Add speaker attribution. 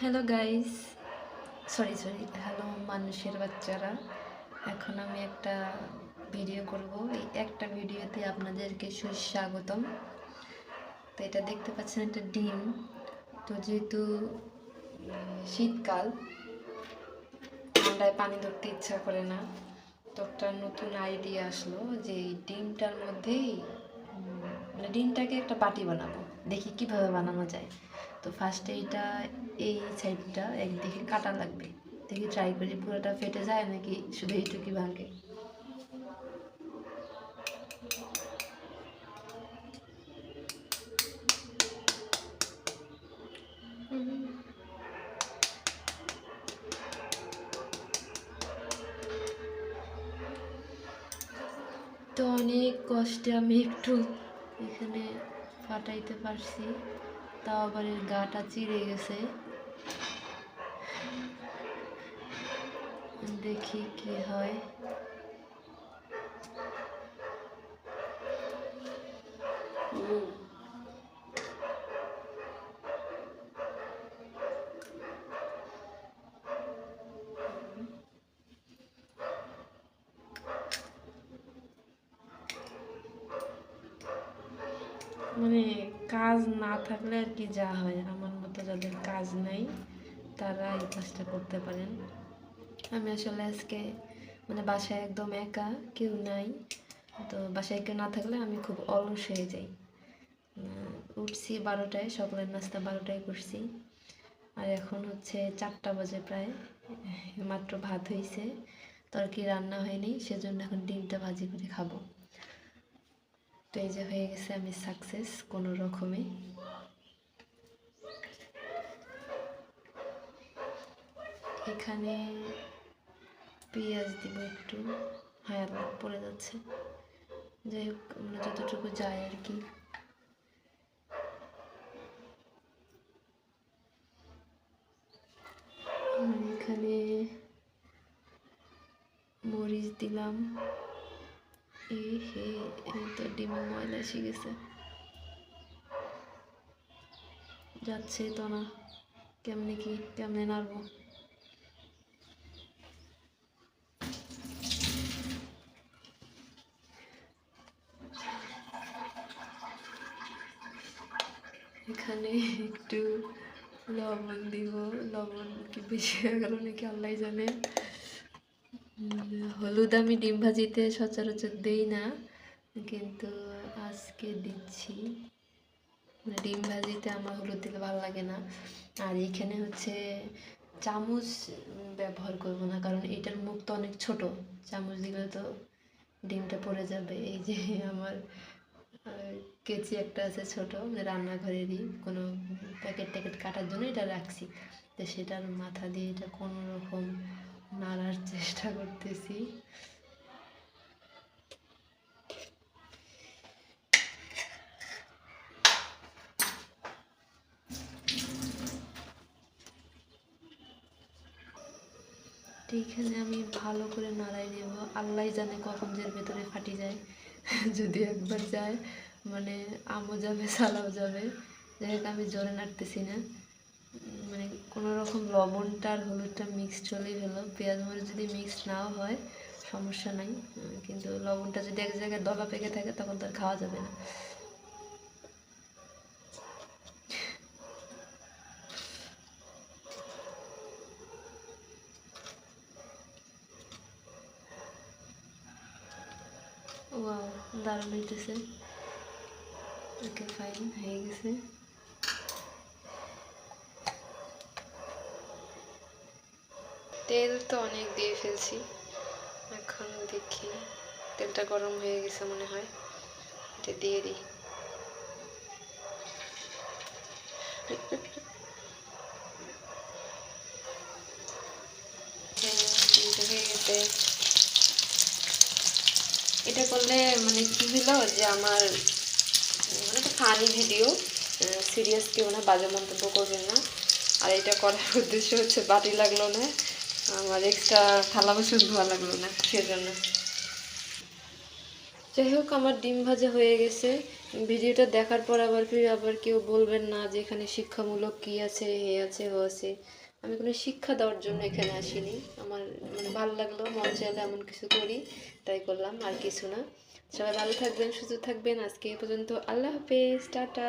Speaker 1: Hello guys sorry sorry hello মানুষের বাচ্চারা। এখন আমি একটা ভিডিও করব। এই একটা ভিডিওতে আপনাদেরকে সুস্বাগতম। তো এটা দেখতে পাচ্ছেন, একটা ডিম। তো যেহেতু শীতকাল, ঠান্ডায় পানি ধরতে ইচ্ছা করে না, তো একটা নতুন আইডিয়া আসলো যে এই ডিমটার মধ্যেই মানে ডিমটাকে একটা বাটি বানাবো। দেখি কীভাবে বানানো যায়। তো ফার্স্টে এটা এই সাইডটা একদিকে কাটা লাগবে। দেখি ট্রাই করি, পুরোটা ফেটে যায় নাকি শুধু এইটুকুই ভাঙে। তো অনেক কষ্টে আমি একটু এখানে ফাটাইতে পারছি তাও আবার এর গাটা চিড়ে গেছে। দেখি কি হয়। মানে কাজ না থাকলে আর কি যা হয়। আমার মতো যাদের কাজ নেই, তারা এই কাজটা করতে পারেন। আমি আসলে আজকে মানে বাসায় একদম একা, কেউ নাই। তো বাসায় কেউ না থাকলে আমি খুব অলস হয়ে যাই। উঠছি বারোটায়, সকালের নাস্তা বারোটায় করছি। আর এখন হচ্ছে চারটা বাজে প্রায়, মাত্র ভাত হয়েছে তরকি রান্না হয়নি, সেজন্য এখন ডিমটা ভাজি করে খাব। তো এই যে হয়ে গেছে আমি সাকসেস কোনো রকমে। এখানে পেঁয়াজ দিব একটু। হায় আল্লাহ পড়ে যাচ্ছে। যাই হোক মানে যতটুকু যায় আর কি। এখানে মরিচ দিলাম। তো ডিমে ময়লা এসে গেছে। যাচ্ছে তো না কেমনে কি, কেমনে নাড়বো? এখানে একটু লবণ দিব। লবণ কি বেশি হয়ে গেল নাকি আল্লাহ জানে। হলুদ আমি ডিম ভাজিতে সচরাচর দেই না, কিন্তু আজকে দিচ্ছি। মানে ডিম ভাজিতে আমার হলুদ দিলে ভালো লাগে না। আর এখানে হচ্ছে চামচ ব্যবহার করব না, কারণ এটার মুখ তো অনেক ছোট। চামচ দিলে তো ডিমটা পড়ে যাবে। এই যে আমার কেচি একটা আছে ছোট মানে রান্নাঘরেরই। কোনো প্যাকেট ট্যাকেট কাটার জন্য এটা রাখছি। তো সেটার মাথা দিয়ে এটা কোনো রকম নাড়ার চেষ্টা করতেছি। তো এখানে আমি ভালো করে নাড়াই নেব। আল্লাহ জানে কখন যে ভেতরে ফাটি যায়। যদি একবার যায় মানে আমও যাবে, সালাও যাবে। যাই আমি জোরে নাড়তেছি না। রকম লবণটা আর হলুদটা মিক্স চলেই হলো পেঁয়াজ মরিচ যদি মিক্স নাও হয়, সমস্যা নাই। কিন্তু লবণটা যদি এক জায়গায় দলা পেকে থাকে, তখন তো আর খাওয়া যাবে না। দারুণ হইতেছে। ওকে ফাইন হয়ে গেছে। তেল তো অনেক দিয়ে ফেলছি। এখন দেখি, তেলটা গরম হয়ে গেছে মনে হয়, এটা দিয়ে দিই। এটা করলে মানে কি হলো যে আমার মানে একটা ফানি ভিডিও সিরিয়াস কেউ না, বাজে মন্তব্য করবেন না। আর এটা করার উদ্দেশ্য হচ্ছে বাটি লাগল না। আমার এক্সট্রা থালা বাসন ধোয়া লাগল না, সেজন্য। যাই হোক, আমার ডিম ভাজা হয়ে গেছে। ভিডিওটা দেখার পর আবার ফির আবার কেউ বলবেন না যে এখানে শিক্ষামূলক কি আছে হে আছে, ও আছে। আমি কোনো শিক্ষা দেওয়ার জন্য এখানে আসিনি। আমার মানে ভালো লাগল, মন চাইলে এমন কিছু করি, তাই করলাম, আর কিছু না। সবাই ভালো থাকবেন, সুস্থ থাকবেন। আজকে এই পর্যন্ত আল্লাহ হাফেজ, টাটা।